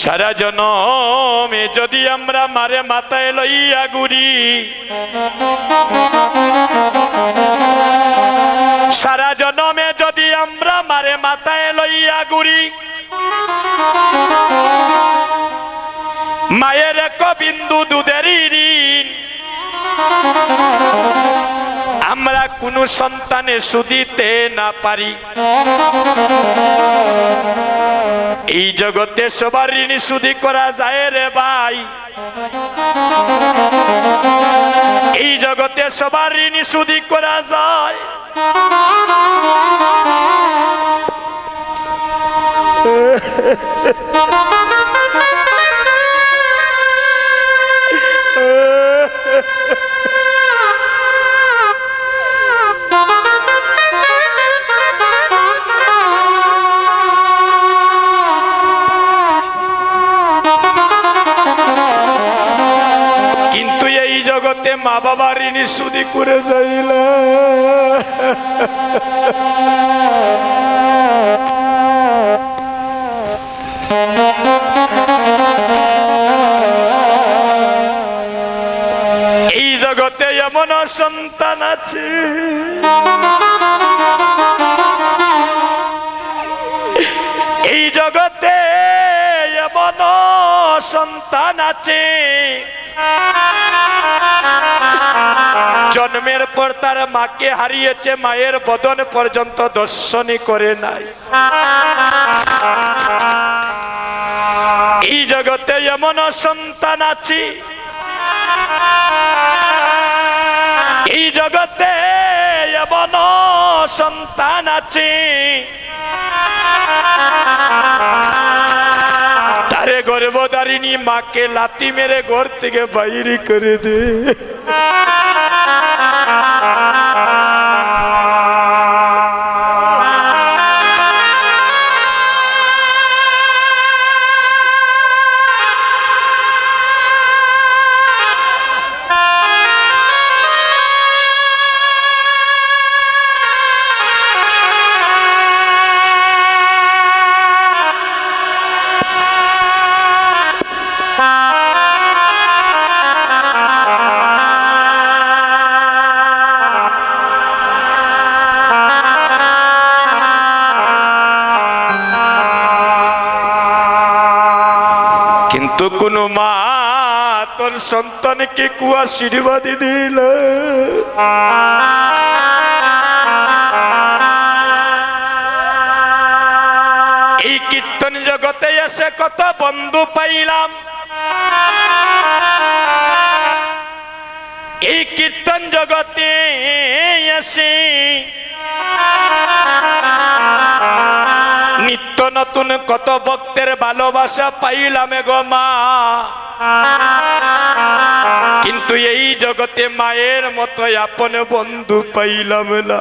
সারা জনমে যদি আমরা মারে মাথায় লইয়া ঘুরি, সারা জনমে যদি আমরা মারে মাথায় লইয়া ঘুরি, মায়ের এক বিন্দু দুধের ঋণ। আমরা কোনো সন্তানে সুদিতে না পারি। এই জগতে সবার ঋণ সুদি করা যায় রে ভাই। এই জগতে সবার ঋণ সুদি করা যায়। মা বাবার ঋণী সুদি করে যাইল। এই জগতে এমন সন্তান আছে। সন্তান আছে। জন্মের পর তার মাকে হারিয়েছে, মায়ের বদন পর্যন্ত দর্শনই করে নাই। এই জগতে এমন সন্তান আছে। এই জগতে এমন সন্তান আছে। গর্ভধারিণী মাকে লাতি মেরে ঘর থেকে বাইরে করে দে। কিন্তু কোন মা তোর সন্তানকে কুয়া আশীর্বাদী দিল। এই কীর্তন জগতে এসে কত বন্ধু পাইলাম। এই কীর্তন জগতে এসে নিত্য নতুন কত ভক্তের ভালোবাসা পাইলাম গো মা। কিন্তু এই জগতে মায়ের মতো আপন বন্ধু পাইলাম না।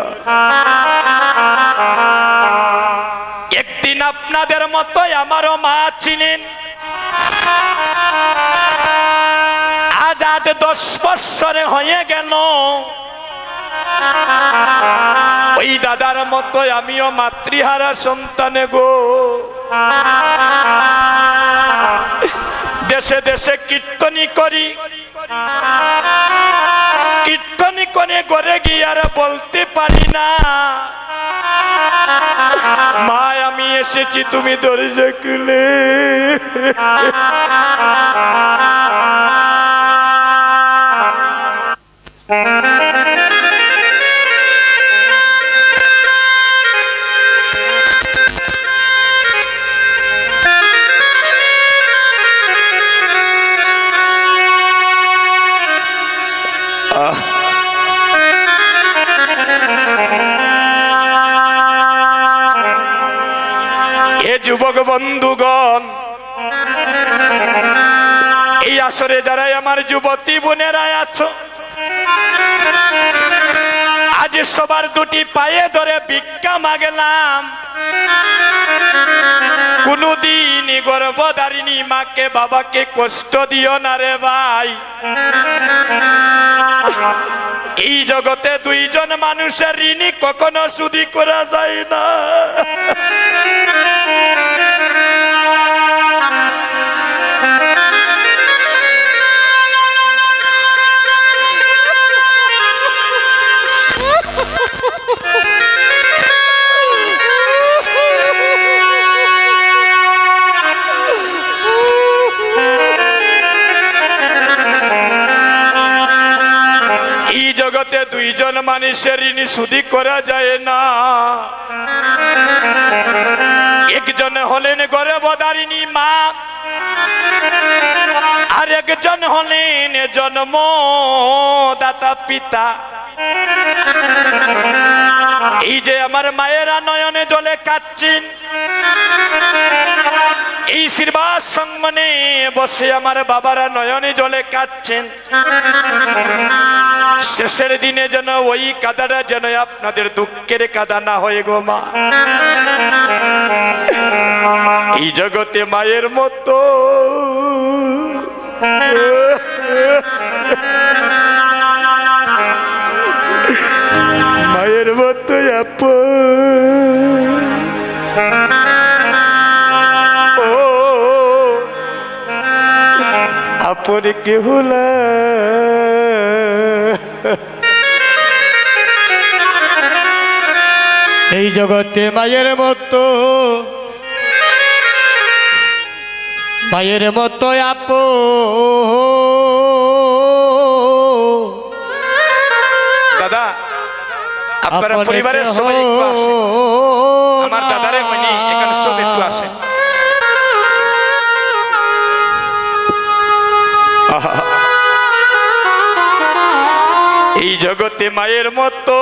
একদিন আপনাদের মতো আমারও মা ছিলেন। আজ আট দশ বৎসরে হয়ে গেল। ওই দাদার মতো আমিও মাতৃহারা সন্তানে গো। দেশে দেশে কীর্তনি করি। কীর্তনি করে ঘরে গিয়ে আর বলতে পারি না। মা আমি এসেছি, তুমি দরজা খুলে। এ যুবক বন্ধুগণ, এই আসরে যারাই আমার যুবতী বোনেরা আছো, আজ সবার দুটি পায়ে ধরে ভিক্ষা মাগলাম। কোনদিন গর্ভধারিণী মাকে, বাবাকে কষ্ট দিও না রে ভাই। এই জগতে দুইজন মানুষের ঋণী কখনো সুদি করা যায় না। দুইজন মানুষের ঋণ সুদি করা যায় না। একজন হলেন গর্ভধারিণী মা, আর একজন হলেন জন্ম দাতা পিতা। এই যে আমার মায়েরা নয়নে জলে কাচ্ছেন এই শ্রীবাস সঙ্গনে বসে আমার বাবারা নয়নে জলে কাচ্ছেন শেষের দিনে যেন ওই কাদাটা যেন আপনাদের দুঃখের কাদা না হয়ে গো মা। এই জগতে মায়ের মতো। মায়ের মতো আপ ও, আপন কেহ জগতে মায়ের মতো। মায়ের মতো আপ। দাদা আপনারা পরিবারের সবাই একটু আসেন। আমার দাদারে মনি এখানে সব একটু আহা। এই জগতে মায়ের মতো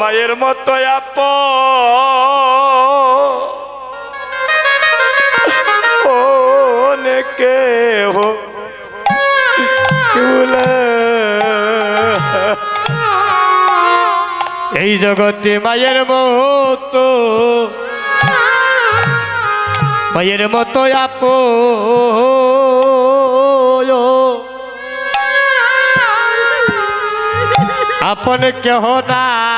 মায়ের মতো হো কেউলা এই জগতে মায়ের মতো মায়ের মতো আপ আপন কেহ না?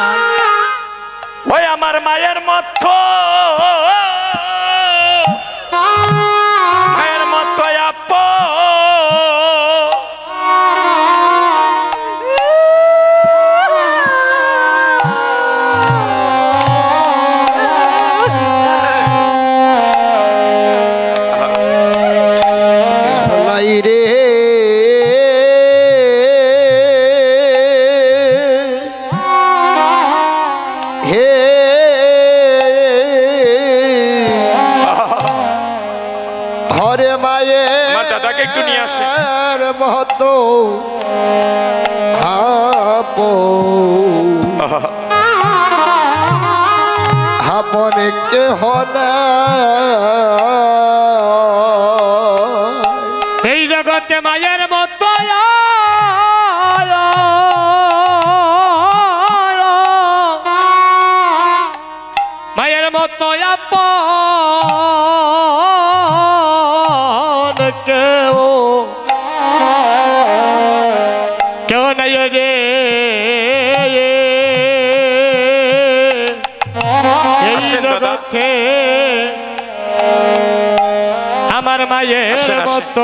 আসেন,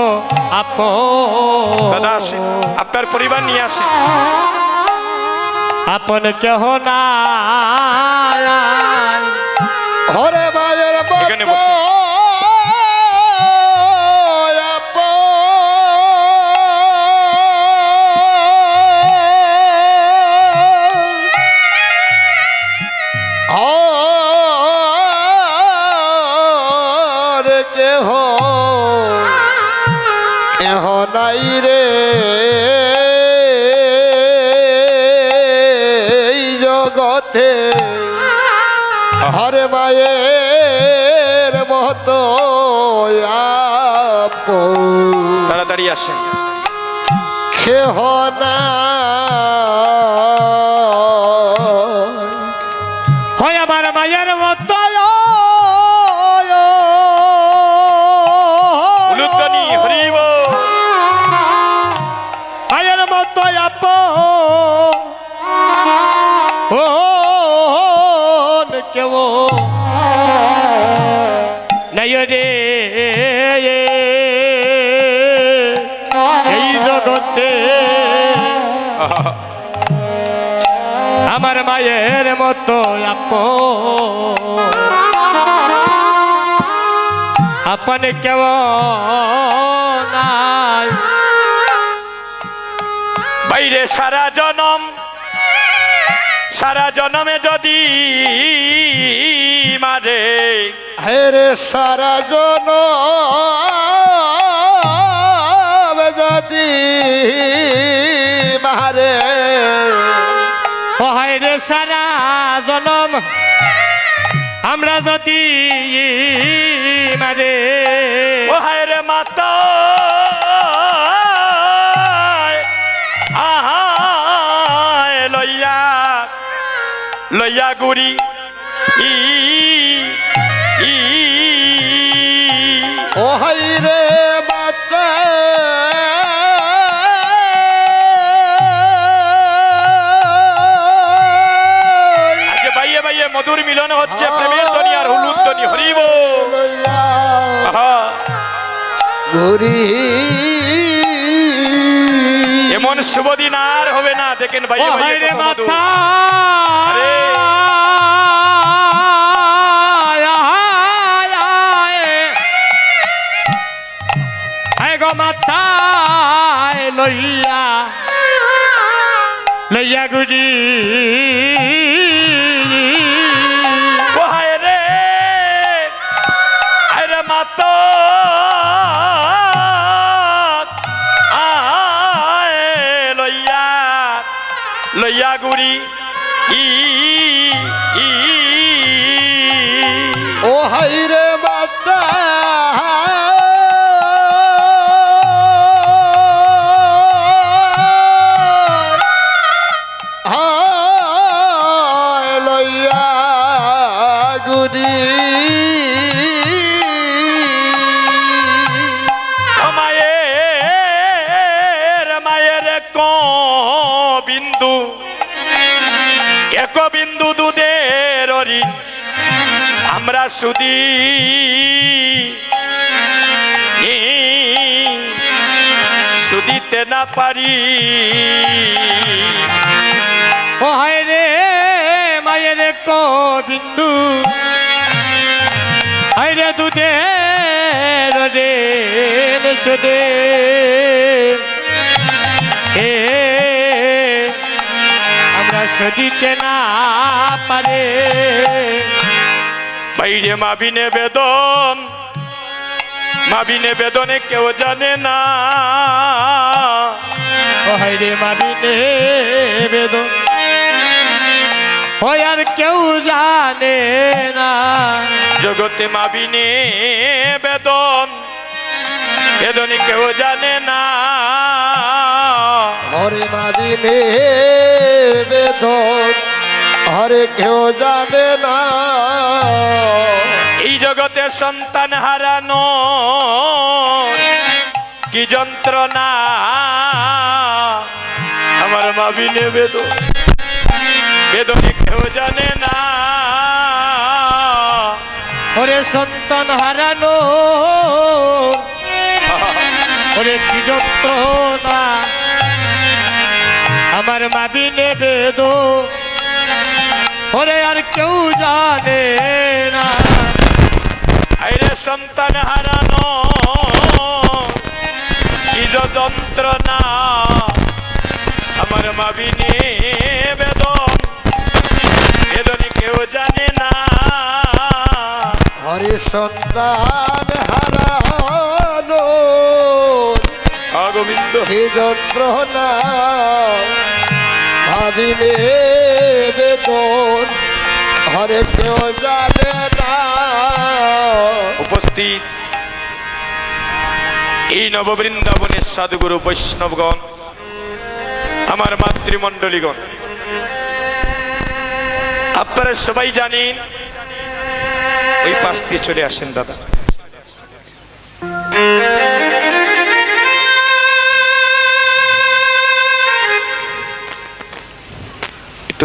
দাদা আসেন আপনার পরিবার নিয়ে আসেন আপন কেহ না হরে বাজার এখানে বসে। তাড়াতাড়ি আসেন। খেহ না। মায়ের মতো আপ আপন কেউ নাই। বাইরে সারা জনম সারা জনমে যদি মারে। হেরে সারা জন যদি মারে। সারা আমরা যদি মারে। ও রে মাতা। আহা লইয়া লইয়া গুড়ি। প্রেমের ধ্বনি আর হলুদ ধ্বনি হরিব। এমন শুভ দিন আর হবে না দেখেন বাইয়ে রে মাথা মাথায় লইয়া। লইয়া গুজি। সুদি সুদিতে না পারি। ও হায় রে, মায়ের বিন্দু হায় রে দুধে রে সুদে। এ, আমরা সদিতে না পারে। বাইরে মাবিনে বেদন মাবিনে বেদনে কেউ জানে না। ও হায় রে মাবিনে বেদন, হয় আর কেউ জানে না। জগতে মাবিনে বেদন, বেদনে কেউ জানে না। হরে মাবিনে বেদন। হরে কেউ জানে না। এই জগতে সন্তান হারানো কি যন্ত্রণা? আমার মাবিনে বেদন বেদনে কেউ জানে না। ওরে সন্তান হারানো ওরে কি যন্ত্রণা? আমার মাবি নেবে দো ওরে আর কেউ জানে না। আইরে সন্তান হারানো যে যন্ত্রণা আমার মাবিনে বেদন বেদনে কেউ জানে না। হরে সন্তান হারানো অগোবিন্দ। হে যন্ত্রণা ভাবিলে হরে কেউ জানে না। উপস্থিত এই নববৃন্দাবনের সাধুগুরু বৈষ্ণবগণ, আমার মাতৃমণ্ডলীগণ, আপনারা সবাই জানেন, ওই পাশ দিয়ে চলে আসেন দাদা।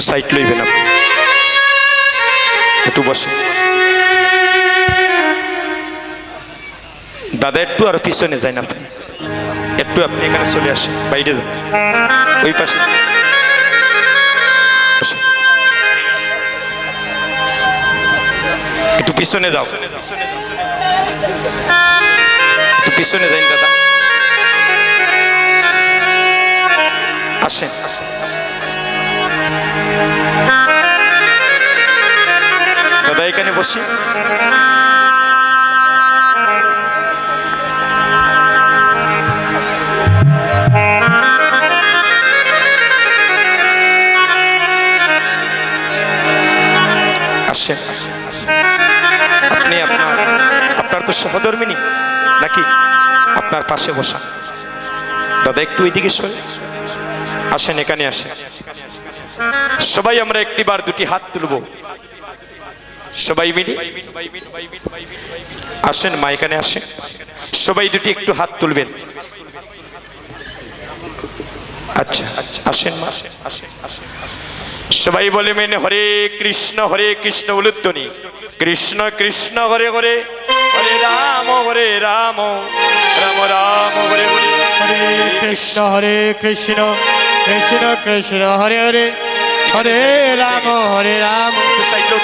সাইড লইবেন আপনি। একটু বসেন। দাদা, একটু আর পিছনে যান আপনি। একটু আপনি এখানে চলে আসেন, বাইরে যান। ওই পাশে। একটু পিছনে যাও। একটু পিছনে যাইন দাদা। আসেন। দাদা এখানে বসি। আপনি আপনার আপনার তো সহধর্মিনী, নাকি আপনার পাশে বসা। দাদা, একটু ওইদিকে সরে আসেন, এখানে আসেন। সবাই আমরা একটিবার দুটি হাত তুলব। সবাই মিলে? আসেন মা এখানে আসেন। সবাই দুটি একটু হাত তুলবেন। আচ্ছা আচ্ছা আসেন মা। সবাই বলে মেনে হরে কৃষ্ণ হরে কৃষ্ণ উলুদ্ধনি কৃষ্ণ কৃষ্ণ হরে হরে। হরে রাম হরে রাম। রাম রাম হরে হরে। হরে কৃষ্ণ হরে কৃষ্ণ। কৃষ্ণ কৃষ্ণ হরে হরে। হরে রাম হরে রাম। একটু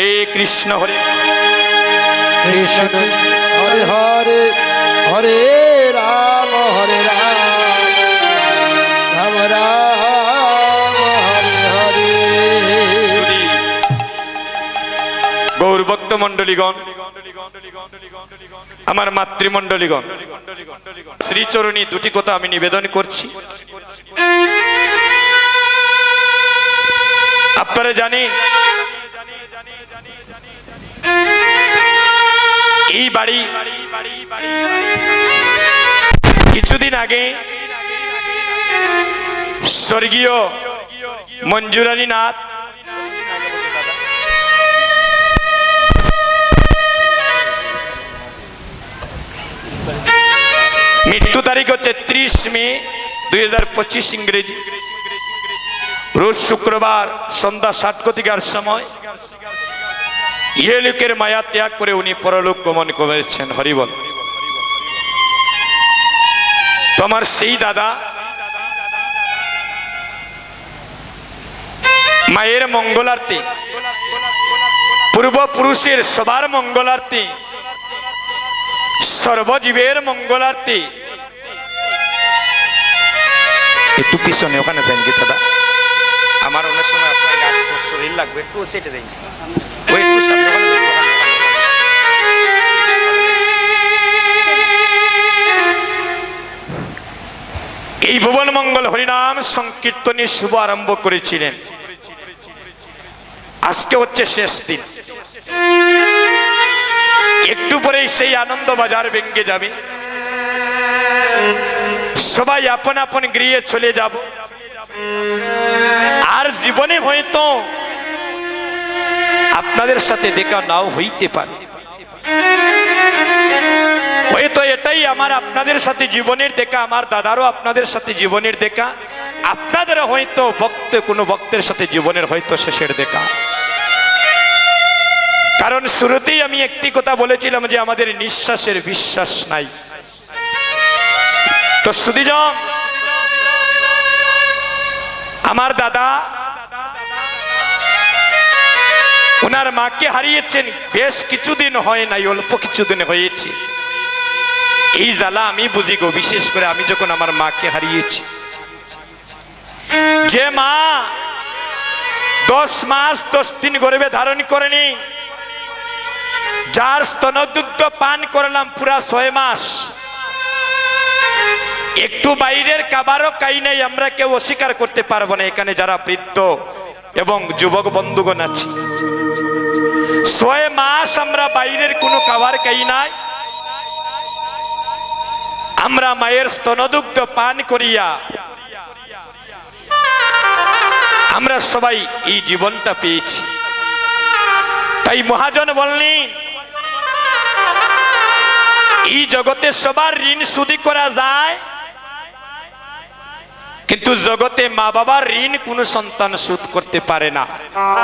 হরে কৃষ্ণ হরে কৃষ্ণ হরে হরে হরে রাম হরে রাম রাম রাম হরে হরে। সুধী গৌর ভক্ত মন্ডলীগণ আমার মাতৃমণ্ডলীগণ শ্রীচরণী দুটি কথা আমি নিবেদন করছি। আপনারা জানেন এই বাড়ি। কিছুদিন আগে স্বর্গীয় মঞ্জুরানী নাথ মৃত্যু তারিখ হচ্ছে ত্রিশ মে দুই হাজার পঁচিশ ইংরেজি। রোজ শুক্রবার সন্ধ্যা সাত গতিকার সময়। ইয়ে লোকের মায়া ত্যাগ করে উনি পরলোক গমন করেছেন হরিবল তোমার সেই দাদা, মায়ের মঙ্গলার্থে, পূর্বপুরুষের সবার মঙ্গলার্থে, সর্বজীবের মঙ্গলার্থে। একটু পিছনে, ওখানে দেন কি দাদা আমার অনেক সময় আপনার শরীর লাগবে, একটু সেটে দেন। এই ভুবন মঙ্গল হরিনাম সংকীর্তনী শুভ আরম্ভ করেছিলেন। আজকে হচ্ছে শেষ দিন। একটু পরেই সেই আনন্দ বাজার ভেঙ্গে যাবে। সবাই আপন আপন গৃহে চলে যাব। আর জীবনে হয়তো আপনাদের সাথে দেখা নাও হইতে পারে। হয়তো এটাই আমার আপনাদের সাথে জীবনের দেখা, আমার দাদারও আপনাদের সাথে জীবনের দেখা। আপনাদের হয়তো ভক্ত, কোনো ভক্তের সাথে জীবনের হয়তো শেষের দেখা। কারণ শুরুতেই আমি একটি কথা বলেছিলাম যে আমাদের নিঃশ্বাসের বিশ্বাস নাই। তো সুদীজন আমার দাদা ওনার মাকে হারিয়েছেন। বেশ কিছুদিন হয় নাই, অল্প কিছুদিন হয়েছে। এই জ্বালা আমি বুঝি গো, বিশেষ করে আমি যখন আমার মাকে হারিয়েছি। যে মা দশ মাস দশ দিন গর্ভে ধারণ করেনি, যার স্তনদুগ্ধ পান করলাম পুরা ছয় মাস, একটু বাইরের কাবারও কাই নাই, আমরা কেউ অস্বীকার করতে পারব না, এখানে যারা বৃদ্ধ এবং যুবক বন্ধুগণ আছে। ছয় মাস আমরা বাইরের কোনো খাবার খাই নাই। আমরা মায়ের স্তনদুগ্ধ পান করিয়া, আমরা সবাই এই জীবনটা পেয়েছি। তাই মহাজন বললেন, এই জগতে সবার ঋণ সুদি করা যায়, কিন্তু জগতে মা বাবার ঋণ কোনো সন্তান শোধ করতে পারে না।